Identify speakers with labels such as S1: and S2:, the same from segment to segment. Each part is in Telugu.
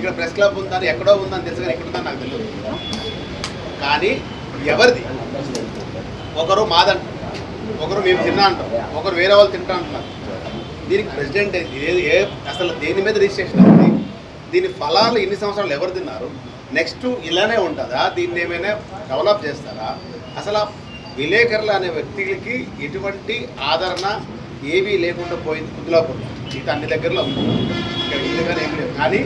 S1: ఇక్కడ ప్రెస్ క్లబ్ ఉందని ఎక్కడో ఉందని తెలుసు కానీ ఎక్కడ నాకు తెలియదు. కానీ ఎవరిది? ఒకరు మాదంట ఒకరు మేము తిన్నా అంటాం. ఒకరు వేరే వాళ్ళు తింటా అంటున్నారు. దీనికి ప్రెసిడెంట్ ఏ ఏ అసలు దేని మీద రిజిస్ట్రేషన్ ఉంది దీని ఫలాలు ఎన్ని సంవత్సరాలు ఎవరు తిన్నారు? నెక్స్ట్ ఇలానే ఉంటుందా? దీన్ని ఏమైనా డెవలప్ చేస్తారా? అసలు విలేకరులు అనే వ్యక్తులకి ఎటువంటి ఆదరణ ఏమీ లేకుండా పోయింది. కుదులాపూర్ ఇక అన్ని దగ్గరలో ఉంది. ఇక్కడ కానీ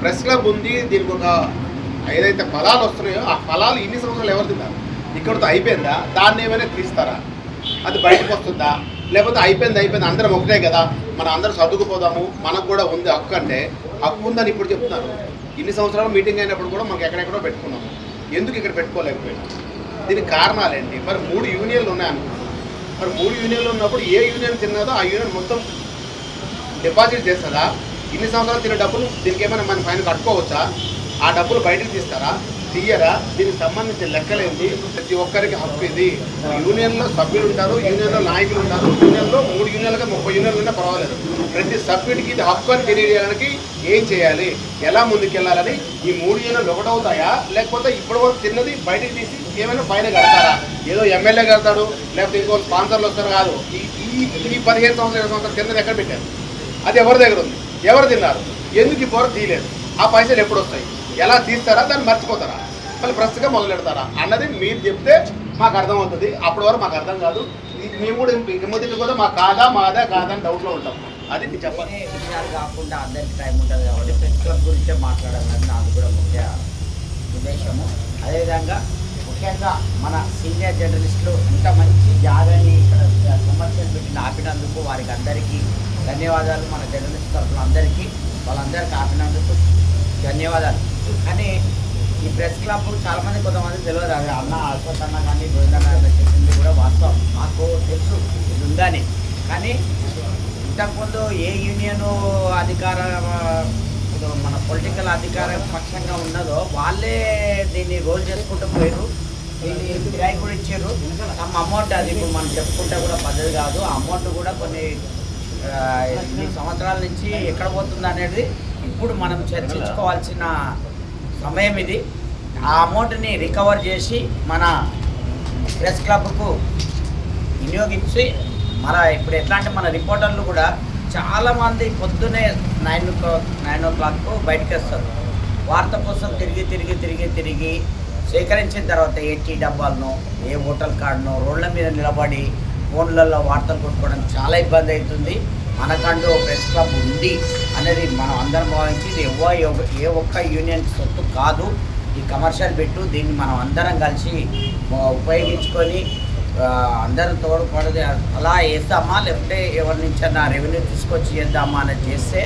S1: ప్రెస్ క్లబ్ ఉంది దీనికి ఒక ఏదైతే ఫలాలు వస్తున్నాయో ఆ ఫలాలు ఇన్ని సంవత్సరాలు ఎవరు తిన్నారు ఇక్కడితో అయిపోయిందా? దాన్ని ఏమైనా తీస్తారా? అది బయటకు వస్తుందా? లేకపోతే అయిపోయింది అయిపోయింది అందరం ఒకటే కదా? మనం అందరం సర్దుకుపోదాము మనకు కూడా ఉంది హక్కు అంటే హక్కు ఉందని ఇప్పుడు చెప్తున్నారు. ఇన్ని సంవత్సరాలు మీటింగ్ అయినప్పుడు కూడా మనకు ఎక్కడెక్కడో పెట్టుకున్నాము ఎందుకు ఇక్కడ పెట్టుకోలేకపోయినా? దీనికి కారణాలేంటి? మరి మూడు యూనియన్లు ఉన్నాయనుకో మరి మూడు యూనియన్లు ఉన్నప్పుడు ఏ యూనియన్ తిన్నదో ఆ యూనియన్ మొత్తం డిపాజిట్ చేస్తుందా? ఇన్ని సంవత్సరాలు తినే డబ్బులు దీనికి ఏమైనా మన పైన కట్టుకోవచ్చా? ఆ డబ్బులు బయటకు తీస్తారా? తీయరా? దీనికి సంబంధించిన లెక్కలేంటి ప్రతి ఒక్కరికి హక్కు ఇది. యూనియన్లో సభ్యులు ఉంటారు యూనియన్లో నాయకులు ఉంటారు. యూనియన్లో మూడు యూనియన్లుగా ముప్పై యూనియన్లు ఉన్నా పర్వాలేదు. ప్రతి సభ్యుడికి ఇది హక్కు అని తెలియజేయడానికి ఏం చేయాలి? ఎలా ముందుకెళ్ళాలని ఈ మూడు యూనియన్లు ఒకటవుతాయా లేకపోతే ఇప్పటి వరకు తిన్నది బయటకు తీసి ఏమైనా పైన కడతారా? ఏదో ఎమ్మెల్యే కడతాడు లేకపోతే ఇంకో స్పాన్సర్లు వస్తారు కాదు. ఈ ఈ పదిహేను సంవత్సరాలు ఇరవై సంవత్సరాలు తిన్నది ఎక్కడ పెట్టారు? అది ఎవరి దగ్గర ఉంది? ఎవరు తిన్నారు? ఎందుకు ఈ పొర తీయలేదు? ఆ పైసలు ఎప్పుడు వస్తాయి ఎలా తీస్తారా? దాన్ని మర్చిపోతారా? మళ్ళీ ప్రస్తుతం మొదలు పెడతారా? అన్నది మీరు చెప్తే మాకు అర్థమవుతుంది. అప్పటి వరకు మాకు అర్థం కాదు. ఇది మేము కూడా ఇంక కూడా మా కాదా మాదా కాదా అని డౌట్లో ఉంటాం. అది మీరు చెప్పాలి.
S2: విషయాలు కాకుండా అందరికి టైం ఉంటుంది కాబట్టి ప్రెస్ క్లబ్ గురించే మాట్లాడాలని నాకు కూడా ముఖ్య ఉద్దేశము. అదేవిధంగా ముఖ్యంగా మన సీనియర్ జర్నలిస్టులు ఇంత మంచి జాగాన్ని ఇక్కడ కమర్షియల్ పెట్టి ఆపినందుకు వారికి అందరికీ ధన్యవాదాలు. మన జర్నలిస్ట్ తరఫున అందరికీ వాళ్ళందరికీ ఆపినందుకు ధన్యవాదాలు. కానీ ఈ ప్రెస్ క్లబ్ చాలామంది కొంతమంది తెలియదు. అది అన్న అశ్వత్ అన్న కానీ గోవిందన్న గారు చెప్పింది కూడా వాస్తవం. మాకు తెలుసు ఇది ఉందని. కానీ ఇంతకుముందు ఏ యూనియన్ అధికార మన పొలిటికల్ అధికార పక్షంగా ఉన్నదో వాళ్ళే దీన్ని రోల్ చేసుకుంటూ పోయారు కిరాయి కూడా ఇచ్చారు. తమ అమౌంట్ అది ఇప్పుడు మనం చెప్పుకుంటే కూడా పద్ధతి కాదు. ఆ అమౌంట్ కూడా కొన్ని ఇన్ని సంవత్సరాల నుంచి ఎక్కడ పోతుంది అనేది ఇప్పుడు మనం చర్చించుకోవాల్సిన సమయం ఇది. ఆ అమౌంట్ని రికవర్ చేసి మన ప్రెస్ క్లబ్కు వినియోగించి మన ఇప్పుడు ఎట్లా అంటే మన రిపోర్టర్లు కూడా చాలామంది పొద్దునే నైన్ నైన్ ఓ క్లాక్కు బయటకు వస్తారు. వార్త కోసం తిరిగి తిరిగి తిరిగి తిరిగి సేకరించిన తర్వాత ఏ టీ డబ్బాలను ఏ హోటల్ కార్డును రోడ్ల మీద నిలబడి ఫోన్లలో వార్తలు కొట్టుకోవడం చాలా ఇబ్బంది అవుతుంది. మనకంటూ ఒక ప్రెస్ క్లబ్ ఉంది అనేది మనం అందరం భావించి ఇది ఎవ్వ ఎవ- ఏ ఒక్క యూనియన్ సొత్తు కాదు. ఈ కమర్షియల్ పెట్టు దీన్ని మనం అందరం కలిసి ఉపయోగించుకొని అందరం తోడ్పడది అలా వేద్దామా లేకపోతే ఎవరి నుంచైనా రెవెన్యూ తీసుకొచ్చి చేద్దామా అనేది చేస్తే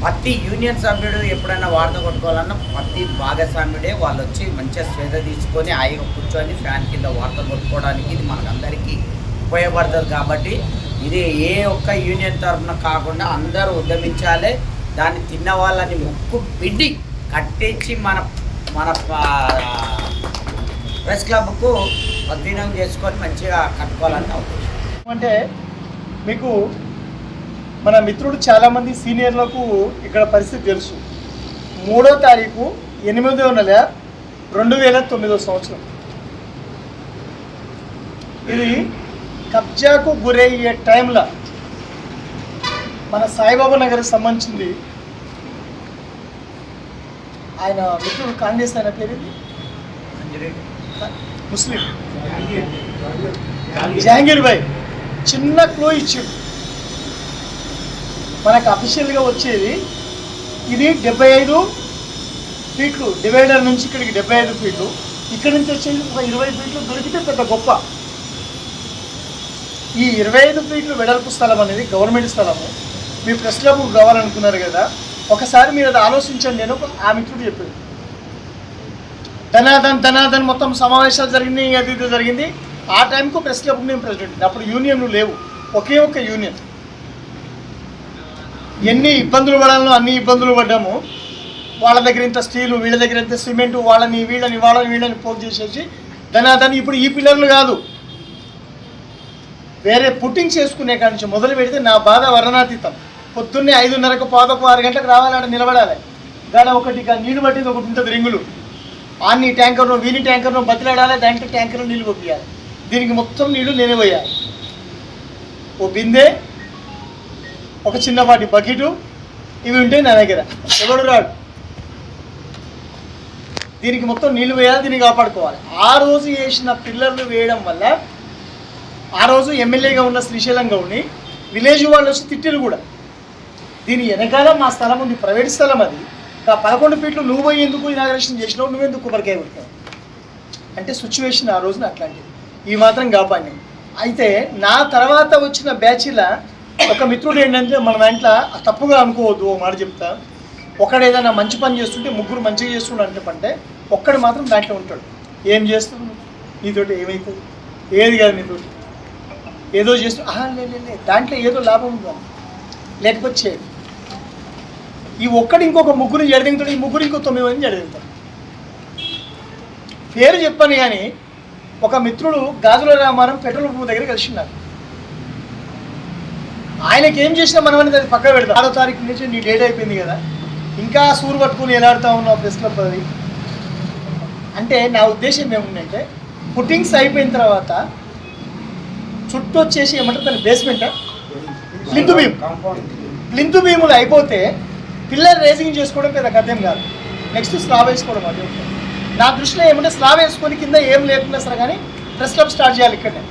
S2: ప్రతి యూనియన్ సభ్యుడు ఎప్పుడైనా వార్త కొట్టుకోవాలన్నా ప్రతి భాగస్వామ్యుడే వాళ్ళు వచ్చి మంచిగా శ్వేత తీసుకొని హాయిగా కూర్చొని ఫ్యాన్ కింద వార్త కొట్టుకోవడానికి ఇది మనకందరికీ ఉపయోగపడుతుంది కాబట్టి ఇది ఏ ఒక్క యూనియన్ తరఫున కాకుండా అందరూ ఉద్యమించాలి. దాన్ని తిన్న వాళ్ళని ముక్కు పిండి కట్టించి మన మన ప్రెస్ క్లబ్కు సద్వినియోగం చేసుకొని మంచిగా కట్టుకోవాలని అవుతుంది ఉద్దేశం.
S3: అంటే మీకు మన మిత్రుడు చాలామంది సీనియర్లకు ఇక్కడ పరిస్థితి తెలుసు. మూడో తారీఖు ఎనిమిదో నెల రెండు వేల తొమ్మిదో సంవత్సరం. ఇది కబ్జాకు గురయ్యే టైంలో మన సాయిబాబా నగర్కి సంబంధించింది. ఆయన మిత్రుడు కాంగ్రెస్ ఆయన పేరు? ముస్లిం. జహాంగీర్ భాయ్. చిన్న క్లో ఇచ్చిండు. మనకు అఫీషియల్గా వచ్చేది ఇది డెబ్బై ఐదు ఫీట్లు డివైడర్ నుంచి ఇక్కడికి డెబ్బై ఐదు ఫీట్లు ఇక్కడి నుంచి వచ్చేది ఒక ఇరవై ఫీట్లు దొరికితే పెద్ద గొప్ప. ఈ ఇరవై ఐదు ఫీట్లు వెడల్పు స్థలం అనేది గవర్నమెంట్ స్థలము. మీ ప్రెస్ క్లబ్ కావాలనుకున్నారు కదా ఒకసారి మీరు అది ఆలోచించండి నేను ఒక ఆ మిత్రుడు చెప్పాడు ధనాదన్ ధనాధన్ మొత్తం సమావేశాలు జరిగింది అది ఇది జరిగింది. ఆ టైంకు ప్రెస్ క్లబ్ నేను ప్రెసిడెంట్. అప్పుడు యూనియన్లు లేవు. ఒకే ఒక్క యూనియన్ ఎన్ని ఇబ్బందులు పడాలనో అన్ని ఇబ్బందులు పడ్డాము. వాళ్ళ దగ్గర ఇంత స్టీలు వీళ్ళ దగ్గర ఇంత సిమెంట్ వాళ్ళని వీళ్ళని వాళ్ళని వీళ్ళని పోగు చేసేసి దాని ధనాదని ఇప్పుడు ఈ పిల్లర్లు కాదు. వేరే పుట్టింగ్ చేసుకునే కాడి నుంచి మొదలు పెడితే నా బాధ వర్ణనాతీతం. పొద్దున్నే ఐదున్నరకు పాదకు ఆరు గంటలకు రావాలంటే నిలబడాలి. గాడ ఒకటి నీళ్ళు పట్టేది ఒకటి ఉంటుంది రింగులు. అన్ని ట్యాంకర్ను వీని ట్యాంకర్ను బతిలాడాలి దాంట్లో ట్యాంకర్ను నీళ్ళు పంపించాలి దీనికి మొత్తం నీళ్ళు నేనే పోయాలి. ఓ బిందే ఒక చిన్నపాటి బకెటు ఇవి ఉంటాయి నా దగ్గర. ఎవడు రాడు? దీనికి మొత్తం నీళ్ళు వేయాలి దీన్ని కాపాడుకోవాలి. ఆ రోజు వేసిన పిల్లర్లు వేయడం వల్ల ఆ రోజు ఎమ్మెల్యేగా ఉన్న శ్రీశైలం గౌడ్ని విలేజ్ వాళ్ళు వచ్చి తిట్టిరు కూడా. దీని వెనకాల మా స్థలం ఉంది ప్రైవేట్ స్థలం అది. ఆ పదకొండు ఫీట్లు నువ్వు పోయి ఎందుకు ఇనాగ్రేషన్ చేసినావు నువ్వెందుకు కొబ్బరికాయ కొట్టావు అంటే సిచ్యువేషన్ ఆ రోజున అట్లాంటిది. ఈ మాత్రం కాపాడినాం. అయితే నా తర్వాత వచ్చిన బ్యాచ్లో ఒక మిత్రుడు ఏంటంటే మన దాంట్లో తప్పుగా అనుకోవద్దు ఓ మాట చెప్తా. ఒకడు ఏదైనా మంచి పని చేస్తుంటే ముగ్గురు మంచిగా చేస్తున్నాడు అంటే పంటే ఒక్కడు మాత్రం దాంట్లో ఉంటాడు. ఏం చేస్తున్నావు నీతోటి ఏమవుతుంది ఏది కాదు నీతోటి. ఏదో చేస్తూ ఆహా లేదు దాంట్లో ఏదో లాభం ఉందా? లేకపోతే చేయదు ఈ ఒక్కడు ఇంకొక ముగ్గురు జడదింగుతాడు ఈ ముగ్గురు ఇంకో తొమ్మిది మంది జడదింగుతాడు. పేరు చెప్పాను కానీ ఒక మిత్రుడు గాజుల రామారం పెట్రోల్ పంప్ దగ్గర కలిసిన్నారు ఆయనకి ఏం చేసినా మనం అనేది అది పక్కన పెడతాం. ఆరో తారీఖు నుంచి నీ డేట్ అయిపోయింది కదా. ఇంకా సూరు పట్టుకుని ఎలాడుతా ఉన్నావు ప్రెస్ క్లబ్ అది? అంటే నా ఉద్దేశం ఏముందంటే పుట్టింగ్స్ అయిపోయిన తర్వాత చుట్టూ వచ్చేసి ఏమంటారు దాని బేస్మెంట్ ప్లింతు బీమ్ ప్లింతు భీములు అయిపోతే పిల్లర్ రేసింగ్ చేసుకోవడం పెద్ద కథేం కాదు. నెక్స్ట్ స్లాబ్ వేసుకోవడం అది. నా దృష్టిలో ఏమంటే స్లాబ్ వేసుకొని కింద ఏం లేకుండా సరే కానీ ప్రెస్ క్లబ్ స్టార్ట్ చేయాలి ఇక్కడనే.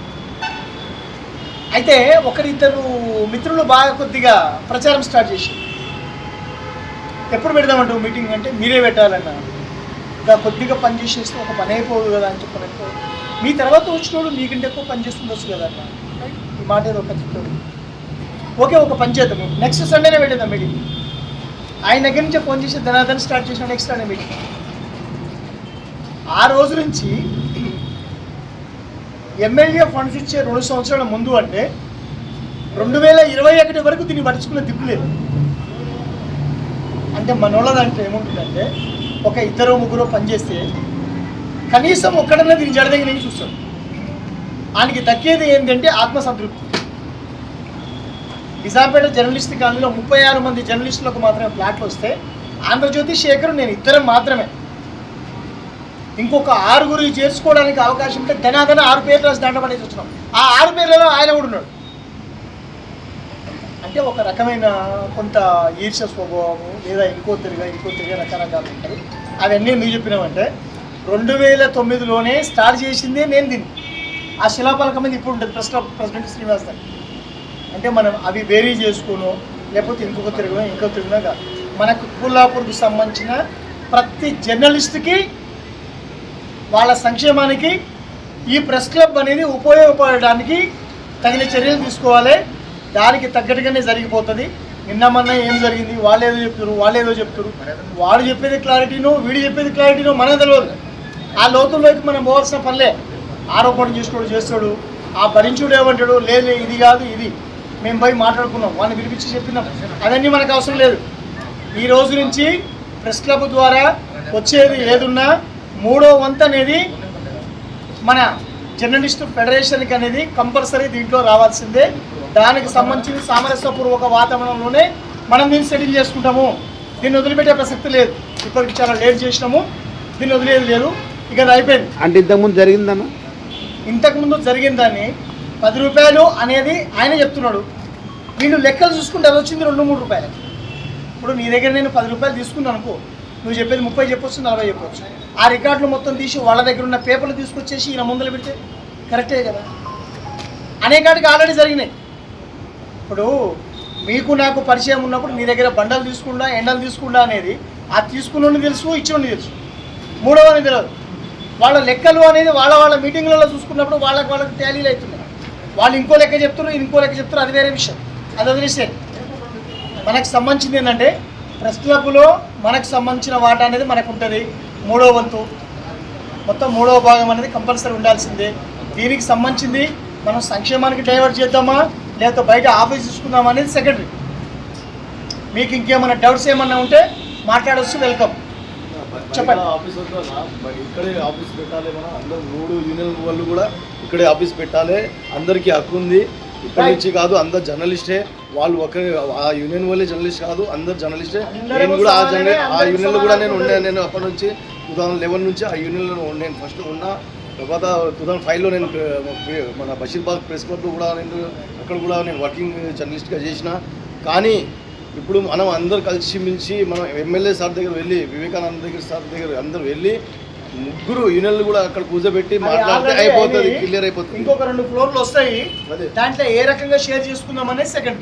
S3: అయితే ఒకరిద్దరు మిత్రులు బాగా కొద్దిగా ప్రచారం స్టార్ట్ చేసి ఎప్పుడు పెడదామంటావు మీటింగ్ అంటే మీరే పెట్టాలన్న. ఇంకా కొద్దిగా పని చేసేస్తే ఒక పని అయిపోదు కదా అని చెప్పినట్టు. మీ తర్వాత వచ్చినోడు మీకంటే ఎక్కువ పని చేస్తుండొచ్చు కదా అన్న ఈ మాట ఏదో ఒక చెప్తాడు. ఓకే ఒక పని చేద్దాము నెక్స్ట్ సండేనే పెట్టేద్దాం మీటింగ్. ఆయన దగ్గర నుంచి ఫోన్ చేసి ధనాధన స్టార్ట్ చేసిన నెక్స్ట్ సండే మీటింగ్ ఆ రోజు నుంచి ఎమ్మెల్యే ఫండ్స్ ఇచ్చే రెండు సంవత్సరాల ముందు అంటే రెండు వేల ఇరవై ఒకటి వరకు దీన్ని పట్టించుకునే దిక్కు లేదు. అంటే మనోళ్ళ దాంట్లో ఏముంటుందంటే ఒక ఇద్దరు ముగ్గురు పనిచేస్తే కనీసం ఒక్కడన్నా దీన్ని జడదగిన చూస్తాం ఆయనకి దక్కేది ఏంటంటే ఆత్మసంతృప్తి. నిజాంపేట జర్నలిస్ట్ కాలనీలో ముప్పై ఆరు మంది జర్నలిస్టులకు మాత్రమే ఫ్లాట్లు వస్తే ఆంధ్రజ్యోతి శేఖర్ నేను ఇద్దరం మాత్రమే. ఇంకొక ఆరుగురు చేర్చుకోవడానికి అవకాశం ఉంటే ధనాధన ఆరు పేర్లు రాసి దాంట్లో పడేసి వచ్చినాం. ఆ ఆరు పేర్లలో ఆయన కూడా ఉన్నాడు. అంటే ఒక రకమైన కొంత ఈర్ష స్వభావము లేదా ఇంకో తిరిగా ఇంకో తిరిగా రకరకాలు ఉంటాయి. అవన్నీ ఎందుకు చెప్పినామంటే రెండు వేల తొమ్మిదిలోనే స్టార్ట్ చేసిందే నేను దీన్ని. ఆ శిలాపలక మీద ఇప్పుడు ఉంటుంది ప్రెస్ ప్రెసిడెంట్ శ్రీనివాస్ అంటే మనం అవి వేరీ చేసుకోను లేకపోతే ఇంకొక తిరుగునో ఇంకో తిరుగునో కాదు. మనకు కుల్లాపూర్కి సంబంధించిన ప్రతి జర్నలిస్ట్కి వాళ్ళ సంక్షేమానికి ఈ ప్రెస్ క్లబ్ అనేది ఉపయోగపడడానికి తగిన చర్యలు తీసుకోవాలి. దానికి తగ్గట్టుగానే జరిగిపోతుంది. నిన్న మొన్న ఏం జరిగింది? వాళ్ళు ఏదో చెప్తారు వాళ్ళు ఏదో చెప్తారు వాడు చెప్పేది క్లారిటీనో వీడు చెప్పేది క్లారిటీనో మనకు తెలియదు ఆ లోతుల్లోకి మనం పోవాల్సిన పనిలే. ఆరోపణ చేసుకోడు చేస్తాడు. ఆ భరించుడు ఏమంటాడు? లేదు ఇది కాదు ఇది. మేము పోయి మాట్లాడుకున్నాం. వాడిని పిలిపించి చెప్పినాం. అవన్నీ మనకు అవసరం లేదు. ఈ రోజు నుంచి ప్రెస్ క్లబ్ ద్వారా వచ్చేది ఏదున్నా మూడో వంతు అనేది మన జర్నలిస్ట్ ఫెడరేషన్కి అనేది కంపల్సరీ దీంట్లో రావాల్సిందే. దానికి సంబంధించి సామరస్యపూర్వక వాతావరణంలోనే మనం దీన్ని సెటిల్ చేసుకుంటాము. దీన్ని వదిలిపెట్టే ప్రసక్తి లేదు. ఇప్పటికి చాలా లేట్ చేసినాము. దీన్ని వదిలేదు లేదు. ఇక అది అయిపోయింది.
S1: అంటే ఇంతకుముందు జరిగిందన్న?
S3: ఇంతకుముందు జరిగిన దాన్ని పది రూపాయలు అనేది ఆయన చెప్తున్నాడు. వీళ్ళు లెక్కలు చూసుకుంటే అది వచ్చింది రెండు మూడు రూపాయలు ఇప్పుడు నీ దగ్గర నేను పది రూపాయలు తీసుకున్నాను అనుకో. నువ్వు చెప్పేది ముప్పై చెప్పొచ్చు నలభై చెప్పొచ్చు. ఆ రికార్డులు మొత్తం తీసి వాళ్ళ దగ్గర ఉన్న పేపర్లు తీసుకొచ్చేసి ఈయన ముందర పెడితే కరెక్టే కదా? అనేకాటికి ఆల్రెడీ జరిగినాయి. ఇప్పుడు మీకు నాకు పరిచయం ఉన్నప్పుడు నీ దగ్గర బండలు తీసుకుండా ఎండలు తీసుకుండా అనేది ఆ తీసుకున్న తెలుసు ఇచ్చిన తెలుసు. మూడవని తెలియదు వాళ్ళ లెక్కలు అనేది వాళ్ళ వాళ్ళ మీటింగ్లలో చూసుకున్నప్పుడు వాళ్ళకి వాళ్ళకి ట్యాలీలు అవుతున్నాయి. వాళ్ళు ఇంకో లెక్క చెప్తున్నారు ఇంకో లెక్క చెప్తారు అది వేరే విషయం. అది వదిలేసే మనకు సంబంధించింది ఏంటంటే ప్రెస్ క్లబ్లో మనకు సంబంధించిన వాటా అనేది మనకు ఉంటుంది మూడో వంతు. మొత్తం మూడవ భాగం అనేది కంపల్సరీ ఉండాల్సిందే. దీనికి సంబంధించింది మనం సంక్షేమానికి డైవర్ట్ చేద్దామా? లేకపోతే బయట ఆఫీస్ తీసుకుందామా అనేది సెకండరీ. మీకు ఇంకేమైనా డౌట్స్ ఏమన్నా ఉంటే మాట్లాడవచ్చు వెల్కమ్. చెప్పండి.
S4: ఆఫీస్ ఇక్కడే ఆఫీస్ పెట్టాలి మనం అందరూ మూడు యూనియన్ వాళ్ళు కూడా ఇక్కడే ఆఫీస్ పెట్టాలి. అందరికీ హక్కు ఉంది. ఇప్పటి నుంచి కాదు అందరు జర్నలిస్టే. వాళ్ళు ఒక ఆ యూనియన్ వాళ్ళే జర్నలిస్ట్ కాదు అందరు జర్నలిస్టే. నేను కూడా ఆ జర్నలి ఆ యూనియన్లో కూడా నేను ఉండే నేను అప్పటి నుంచి టూ థౌసండ్ లెవెన్ నుంచి ఆ యూనియన్లో నేను ఫస్ట్ ఉన్నా. తర్వాత టూ థౌసండ్ ఫైవ్లో నేను మన బషీర్బాగ్ ప్రెస్ క్లబ్లో కూడా నేను అక్కడ కూడా నేను వర్కింగ్ జర్నలిస్ట్గా చేసిన. కానీ ఇప్పుడు మనం అందరు కలిసి మించి మనం ఎమ్మెల్యే సార్ దగ్గర వెళ్ళి వివేకానంద దగ్గర సార్ దగ్గర అందరూ వెళ్ళి ముగ్గురు యూనియన్లు కూడా అక్కడ కూర్చోబెట్టి మాట్లాడితే అయిపోతుంది క్లియర్ అయిపోతుంది.
S3: ఇంకొక రెండు ఫ్లోర్లు వస్తాయి. దాంట్లో ఏ రకంగా షేర్ చేసుకుందాం అనేది సెకండ్